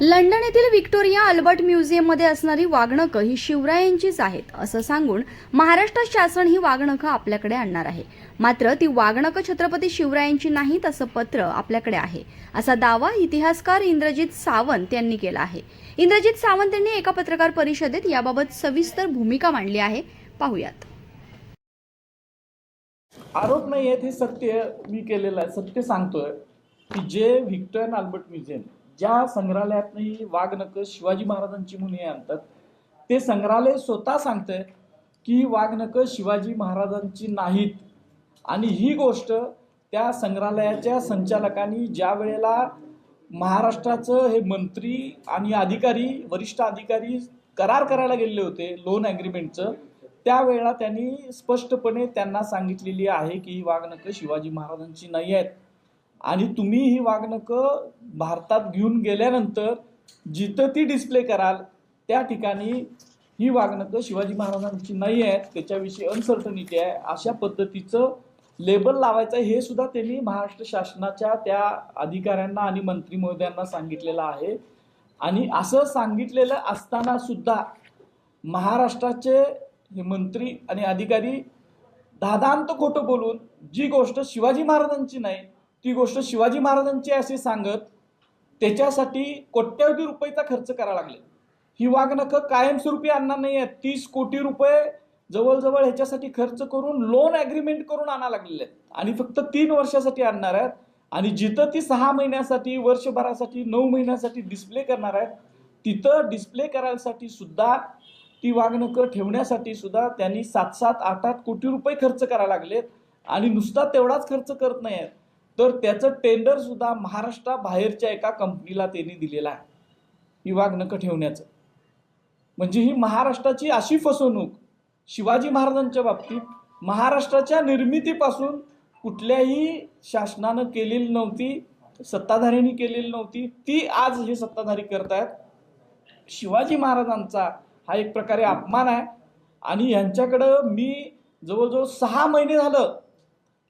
London येथील Victoria Albert म्युझियममध्ये असणारी वागणकं ही शिवरायांचीच आहेत असं सांगून महाराष्ट्र शासन ही वागणकं आपल्याकडे आणणार आहे. मात्र ती वागणकं छत्रपती शिवरायांची नाहीत असं पत्र आपल्याकडे आहे. असा दावा इतिहासकार इंद्रजित सावंत यांनी केला आहे. इंद्रजित सावंत यांनी एका पत्रकार परिषदेत याबाबत सविस्तर भूमिका मांडली आहे. पाहूयात. आरोप नाही आहेत हे सत्य मी केलेलं आहे. सत्य सांगतोय की जे व्हिक्टोरियन अल्बर्ट म्युझियम ज्या संग्रहालयातली वाघ वाघनकं शिवाजी महाराजांची म्हणून हे आणतात ते संग्रहालय स्वतः सांगतंय की वाघ वाघनकं शिवाजी महाराजांची नाहीत. आणि ही गोष्ट त्या संग्रहालयाच्या संचालकांनी ज्या वेळेला महाराष्ट्राचं हे मंत्री आणि अधिकारी वरिष्ठ अधिकारी करार करायला गेलेले होते लोन ॲग्रीमेंटचं त्यावेळेला त्यांनी स्पष्टपणे त्यांना सांगितलेली आहे की ही वाघनकं शिवाजी महाराजांची नाही आहेत. आणि तुम्ही ही वागणकं भारतात घेऊन गेल्यानंतर जिथं ती डिस्प्ले कराल त्या ठिकाणी ही वागणकं शिवाजी महाराजांची नाही आहेत त्याच्याविषयी अनसर्टनिटी आहे अशा पद्धतीचं लेबल लावायचं आहे हे सुद्धा त्यांनी महाराष्ट्र शासनाच्या त्या अधिकाऱ्यांना आणि मंत्री महोदयांना सांगितलेलं आहे. आणि असं सांगितलेलं असताना सुद्धा महाराष्ट्राचे हे मंत्री आणि अधिकारी दादांत खोटं बोलून जी गोष्ट शिवाजी महाराजांची नाही ती गोष्ट शिवाजी महाराजांची असे सांगत त्याच्यासाठी कोट्यवधी रुपयेचा खर्च करावा लागले. ही वाघनखं कायमस्वरूपी आणणार नाही आहेत. तीस कोटी रुपये जवळजवळ ह्याच्यासाठी खर्च करून लोन ॲग्रीमेंट करून आणा लागलेले आहेत. आणि फक्त तीन वर्षासाठी आणणार आहेत. आणि जिथं ती सहा महिन्यासाठी वर्षभरासाठी नऊ महिन्यासाठी डिस्प्ले करणार आहेत तिथं डिस्प्ले करायसाठी सुद्धा ती वाघनकं ठेवण्यासाठी सुद्धा त्यांनी सात सात आठ आठ कोटी रुपये खर्च करायला लागलेत. आणि नुसता तेवढाच खर्च करत नाही आहेत. तर त्याचं टेंडर सुद्धा महाराष्ट्राबाहेरच्या एका कंपनीला त्यांनी दिलेलं आहे. विभाग वाघनकं ठेवण्याचं. म्हणजे ही महाराष्ट्राची अशी फसवणूक शिवाजी महाराजांच्या बाबतीत महाराष्ट्राच्या निर्मितीपासून कुठल्याही शासनानं केलेली नव्हती सत्ताधाऱ्यांनी केलेली नव्हती ती आज हे सत्ताधारी करतायत. शिवाजी महाराजांचा हा एक प्रकारे अपमान आहे. आणि यांच्याकडं मी जवळजवळ सहा महिने झालं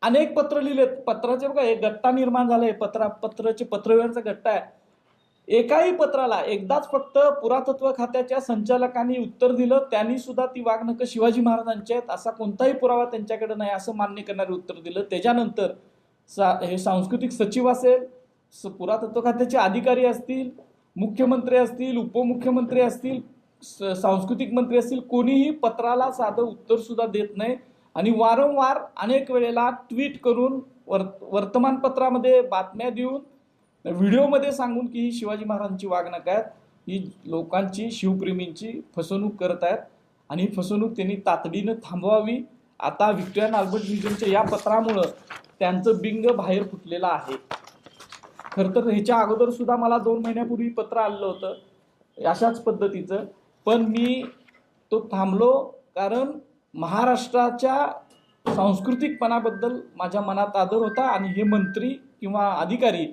अनेक पत्र लिहिलेत. पत्राचे बघा एक गट्टा निर्माण झालाय. पत्रा पत्राचे पत्रव्यवहारचा गट्टा आहे. एकाही पत्राला एकदाच फक्त पुरातत्व खात्याच्या संचालकांनी उत्तर दिलं त्यांनी सुद्धा ती वाघनकं शिवाजी महाराजांची आहेत. असा कोणताही पुरावा त्यांच्याकडे नाही असं मान्य करणारे उत्तर दिलं. त्याच्यानंतर सा हे सांस्कृतिक सचिव असेल स पुरातत्व खात्याचे अधिकारी असतील मुख्यमंत्री असतील उपमुख्यमंत्री असतील स- सांस्कृतिक मंत्री असतील कोणीही पत्राला साधं उत्तर सुद्धा देत नाही. आणि वारंवार अनेक वेळेला ट्विट करून वर वर्तमानपत्रामध्ये बातम्या देऊन व्हिडिओमध्ये सांगून की ही शिवाजी महाराजांची वागणूक आहेत. ही लोकांची शिवप्रेमींची फसवणूक करत आहेत. आणि ही फसवणूक त्यांनी तातडीनं थांबवावी. आता व्हिक्टोरियन अल्बर्ट म्युझियमच्या या पत्रामुळं त्यांचं बिंग बाहेर फुटलेलं आहे. खरं तर ह्याच्या अगोदर सुद्धा मला दोन महिन्यापूर्वी पत्र आलेलं होतं अशाच पद्धतीचं. पण मी तो थांबलो कारण महाराष्ट्राच्या सांस्कृतिकपणाबद्दल माझ्या मनात आदर होता आणि हे मंत्री किंवा अधिकारी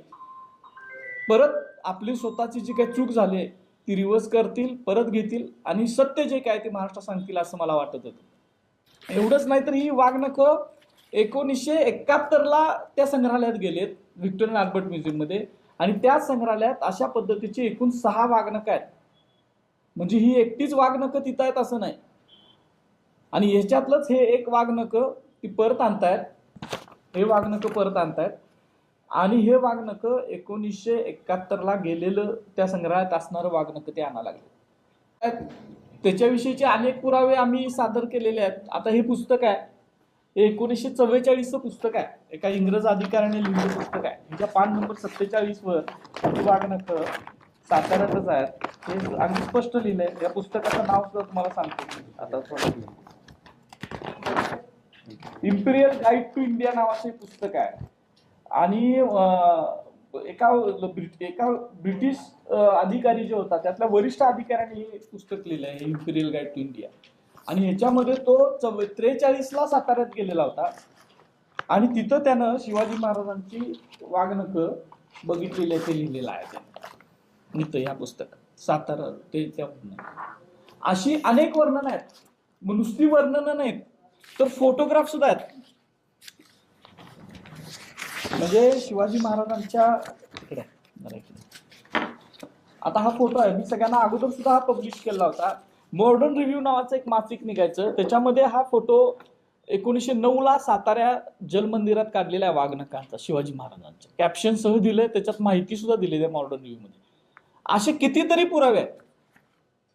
परत आपली स्वतःची जी काही चूक झाली ती रिव्हर्स करतील परत घेतील आणि सत्य जे काय ते महाराष्ट्र सांगतील असं मला वाटत होतं. एवढंच नाही तर ही वाघनखं एकोणीसशे एकाहत्तरला त्या संग्रहालयात गेलेत व्हिक्टोरियन आर्बर्ट म्युझियममध्ये. आणि त्या संग्रहालयात अशा पद्धतीची एकूण सहा वागणकं आहेत. म्हणजे ही एकटीच वागणकं तिथं आहेत असं नाही. आणि ह्याच्यातलंच हे एक वाघनकं ती परत आणतायत. हे वाघनकं परत आणतायत. आणि हे वाघनकं एकोणीसशे एकाहत्तरला गेलेलं त्या संग्रहालयात असणारं वाघनकं ते आणा लागले. त्याच्याविषयीचे अनेक पुरावे आम्ही सादर केलेले आहेत. आता हे पुस्तक आहे. हे एकोणीसशे चव्वेचाळीसचं पुस्तक आहे. एका इंग्रज अधिकाऱ्याने लिहिलेलं पुस्तक आहे. ह्याच्या पान नंबर सत्तेचाळीसवर ही साताऱ्यातच आहेत. हे आम्ही स्पष्ट लिहिलंय. या पुस्तकाचं नाव सुद्धा तुम्हाला सांगतो. आता थोडं इम्पिरियल गाईड टू इंडिया नावाचं हे पुस्तक आहे. आणि एका एका ब्रिटिश अधिकारी जे होता त्यातल्या वरिष्ठ अधिकाऱ्याने हे पुस्तक लिहिलं आहे इम्पिरियल गाईड टू इंडिया आणि ह्याच्यामध्ये तो चव त्रेचाळीसला साताऱ्यात गेलेला होता. आणि तिथं त्यानं शिवाजी महाराजांची वागणकं बघितलेली आहे ते लिहिलेलं आहे त्यानं. इथं ह्या पुस्तकात सातारा ते त्या अशी अनेक वर्णनं आहेत. मग नुसती वर्णनं नाहीत. तर फोटोग्राफ सुद्धा आहेत. म्हणजे शिवाजी महाराजांच्या इकडे आता हा फोटो आहे. मी सगळ्यांना अगोदर सुद्धा हा पब्लिश केला होता. मॉडर्न रिव्ह्यू नावाचं एक मासिक निघायचं. त्याच्यामध्ये हा फोटो एकोणीसशे नऊला साताऱ्या जलमंदिरात काढलेला आहे वाघनकांचा शिवाजी महाराजांचा कॅप्शन सह दिलंय त्याच्यात माहिती सुद्धा दिलेली आहे मॉडर्न रिव्ह्यू मध्ये. असे कितीतरी पुरावे आहेत.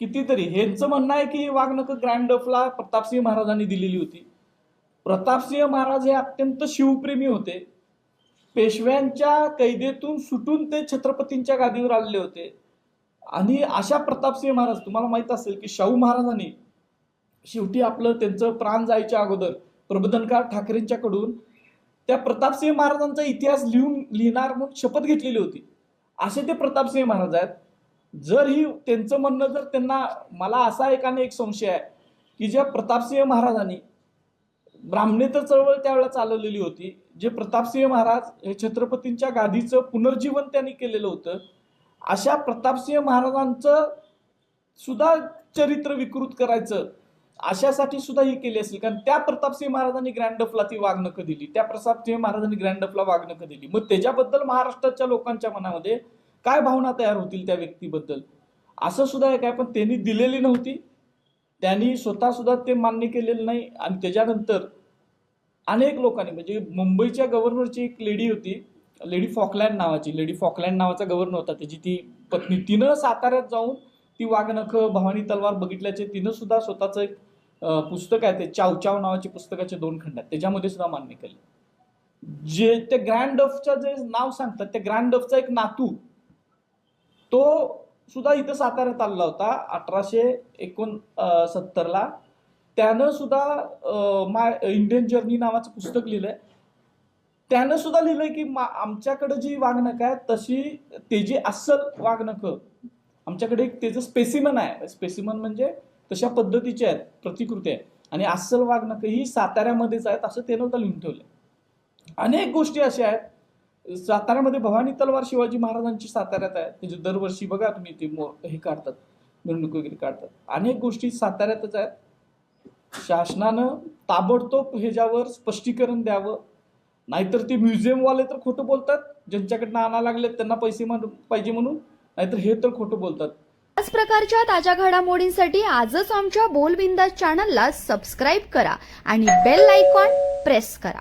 कितीतरी. ह्यांचं म्हणणं आहे की वाघनक ग्रँड ऑफला प्रतापसिंह महाराजांनी दिलेली होती. प्रतापसिंह महाराज हे अत्यंत शिवप्रेमी होते. पेशव्यांच्या कैदेतून सुटून ते छत्रपतींच्या गादीवर आलेले होते. आणि अशा प्रतापसिंह महाराज तुम्हाला माहीत असेल की शाहू महाराजांनी शेवटी आपलं त्यांचं प्राण जायच्या अगोदर प्रबोधनकार ठाकरेंच्याकडून त्या प्रतापसिंह महाराजांचा इतिहास लिहून लिहिणार म्हणून शपथ घेतलेली होती. असे ते प्रतापसिंह महाराज आहेत. जर ही त्यांचं म्हणणं जर त्यांना मला असा एकाने एक संशय आहे की ज्या प्रतापसिंह महाराजांनी ब्राह्मणेतर चळवळ त्यावेळेला चालवलेली होती जे प्रतापसिंह महाराज हे छत्रपतींच्या गादीचं पुनर्जीवन त्यांनी केलेलं होतं अशा प्रतापसिंह महाराजांचं सुद्धा चरित्र विकृत करायचं अशासाठी सुद्धा ही केली असेल. कारण त्या प्रतापसिंह महाराजांनी ग्रँडफला ती वागणकं दिली? त्या प्रतापसिंह महाराजांनी ग्रँडफला वागणकं दिली? मग त्याच्याबद्दल महाराष्ट्राच्या लोकांच्या मनामध्ये काय भावना तयार होतील त्या व्यक्तीबद्दल? असं सुद्धा एक आहे पण त्यांनी दिलेली नव्हती. त्यांनी स्वतःसुद्धा ते मान्य केलेलं नाही. आणि त्याच्यानंतर अनेक लोकांनी म्हणजे मुंबईच्या गव्हर्नरची एक लेडी होती लेडी फॉकलँड नावाची लेडी फॉकलँड नावाचा गव्हर्नर होता त्याची. ती पत्नी तिनं साताऱ्यात जाऊन ती वाघनख भवानी तलवार बघितल्याचे तिनं सुद्धा स्वतःचं एक पुस्तक आहे ते चावचाव नावाचे पुस्तकाचे दोन खंड आहेत त्याच्यामध्ये सुद्धा मान्य केले. जे ते ग्रँड डफचं जे नाव सांगतात त्या ग्रँड डफचा एक नातू तो सुद्धा इथं साताऱ्यात आलेला होता अठराशे एकोण सत्तरला. त्यानं सुद्धा माय इंडियन जर्नी नावाचं पुस्तक लिहिलंय. त्यानं सुद्धा लिहिलंय की मा आमच्याकडे जी वागणक आहे तशी तेजी अस्सल वागणक. आमच्याकडे एक त्याचं स्पेसिमन आहे. स्पेसिमन म्हणजे तशा पद्धतीचे आहेत प्रतिकृती आहे. आणि अस्सल वागणक ही साताऱ्यामध्येच आहेत असं त्यानं लिहून ठेवलं अनेक गोष्टी अशा आहेत साताऱ्यामध्ये भवानी तलवार शिवाजी महाराजांची साताऱ्यात आहे. त्याचे दरवर्षी बघा तुम्ही ते मो हे काढतात मिरवणूक वगैरे काढतात. अनेक गोष्टी साताऱ्यातच आहेत. शासनानं ताबडतोब ह्याच्यावर स्पष्टीकरण द्यावं. नाहीतर ते म्युझियमवाले तर खोटं बोलतात. ज्यांच्याकडनं आणा लागले त्यांना पैसे म्हण- पाहिजे म्हणून. नाहीतर हे तर खोटं बोलतात. याच प्रकारच्या ताज्या घडामोडींसाठी आजच आमच्या बोलबिंदा चॅनलला सबस्क्राईब करा आणि बेल आयकॉन प्रेस करा.